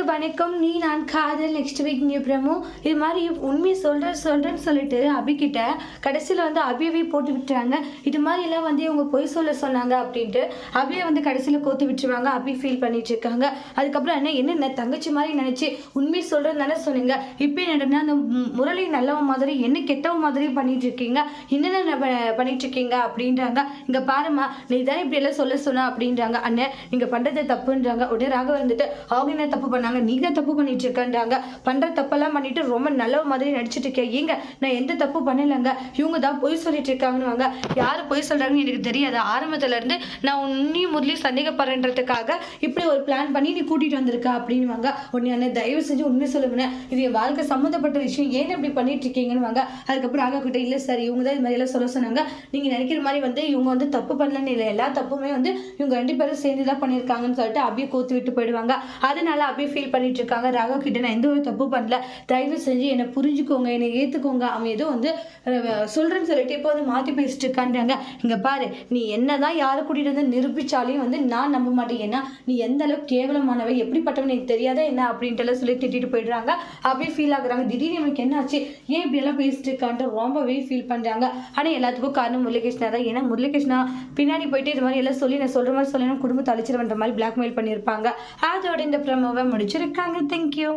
அனைவருக்கு வணக்கம் நீ நான் காதல் நெக்ஸ்ட் வீக் நியூ பிரமோ. இது மாதிரி உண்மையை சொல்கிறேன் சொல்கிறேன்னு சொல்லிட்டு அபிக்கிட்ட கடைசியில் வந்து அபியவே போட்டு விட்டுறாங்க. இது மாதிரி எல்லாம் வந்து இவங்க பொய் சொல்ல சொன்னாங்க அப்படின்ட்டு அபியை வந்து கடைசியில் கோத்து விட்டுருவாங்க. அபி ஃபீல் பண்ணிட்டு இருக்காங்க. அதுக்கப்புறம் என்ன என்ன தங்கச்சி மாதிரி நினச்சி உண்மையை சொல்கிறதுனால சொன்னீங்க. இப்போ என்னடனா அந்த முரளி நல்லவன் மாதிரி என்ன கெட்டவன் மாதிரி பண்ணிட்டு இருக்கீங்க? என்னென்ன ப- பண்ணிட்டு இருக்கீங்க அப்படின்றாங்க. இங்கே பாருமா நீ தான் இப்படி எல்லாம் சொல்ல சொன்ன அப்படின்றாங்க. அண்ணன் நீங்கள் பண்ணுறது தப்புன்றாங்க. உடனே ராக வந்துட்டு அவங்க என்ன தப்பு பண்ணாங்க நீ தான் தப்பு பண்ணிட்டு இருக்கன்றாங்க பண்ணுற தப்பெல்லாம் பண்ணிட்டு ரொம்ப நல்ல மாதிரி நடிச்சிட்டு இருக்கேன் ஏங்க நான் எந்த தப்பு பண்ணலைங்க? இவங்க தான் பொய் சொல்லிட்டு இருக்காங்கன்னு யார் பொய் சொல்கிறாங்கன்னு எனக்கு தெரியாது. ஆரம்பத்துல இருந்து நான் உன்னையும் முரளி சந்தேகப்படுறதுக்காக இப்படி ஒரு பிளான் பண்ணி நீ கூட்டிட்டு வந்திருக்க அப்படின்னுவாங்க. உடனே அண்ணன் தயவு செஞ்சு உண்மை சொல்லுங்க இது என் வாழ்க்கை சம்மந்தப்பட்ட விஷயம். ஏன் இப்படி பண்ணிட்டு இருக்கீங்கன்னு அதுக்கப்புறம் ஆகா கிட்ட இல்லை சார் இவங்க தான் இது மாதிரி எல்லாம் சொல்ல சொன்னாங்க. நீங்க நினைக்கிற மாதிரி வந்து இவங்க வந்து தப்பு பண்ணலன்னு இல்லை. எல்லா தப்புமே வந்து இவங்க ரெண்டு பேரும் சேர்ந்து தான் பண்ணியிருக்காங்கன்னு சொல்லிட்டு அப்படியே கோத்து விட்டு போயிடுவாங்க. அதனால அப்படியே ஃபீல் பண்ணிட்டு இருக்காங்க ராகவ் கிட்ட நான் எந்த ஒரு தப்பு பண்ணல. தயவு செஞ்சு என்னை புரிஞ்சுக்கோங்க. என்னை ஏற்றுக்கோங்க அவன் ஏதோ வந்து சொல்கிறேன்னு சொல்றேன்னு சொல்லிட்டு இப்போ வந்து மாற்றி பேசிட்டு இருக்கான்றாங்க. இங்க பாரு நீ என்னதான் யாரை கூட்டிட்டு வந்து நிரூபிச்சாலையும் வந்து நான் நம்ப மாட்டேன். ஏன்னா நீ எந்த அளவுக்கு கேவலமானவை எப்படிப்பட்டவன் எனக்கு தெரியாத என்ன அப்படின்ட்டு எல்லாம் சொல்லி திட்டிட்டு போயிடுறாங்க. அப்படியே ஃபீல் ஆகுறாங்க. திடீர்னு எனக்கு என்ன ஆச்சு ஏன் இப்படி எல்லாம் பேசிட்டு இருக்கான்ட்டு ரொம்பவே ஃபீல் பண்றாங்க. ஆனா எல்லாத்துக்கும் காரணம் முரளிகிருஷ்ணா தான். ஏன்னா முரளிகிருஷ்ணா பின்னாடி போயிட்டு இது மாதிரி எல்லாம் சொல்லி நான் சொல்ற மாதிரி சொல்லணும் குடும்பத்தை அழிச்சிருவன்ற மாதிரி பிளாக்மெயில் பண்ணியிருப்பாங்க. அதோட இந்த ப்ரமோவை முடிச்சிருக்காங்க தேங்க்யூ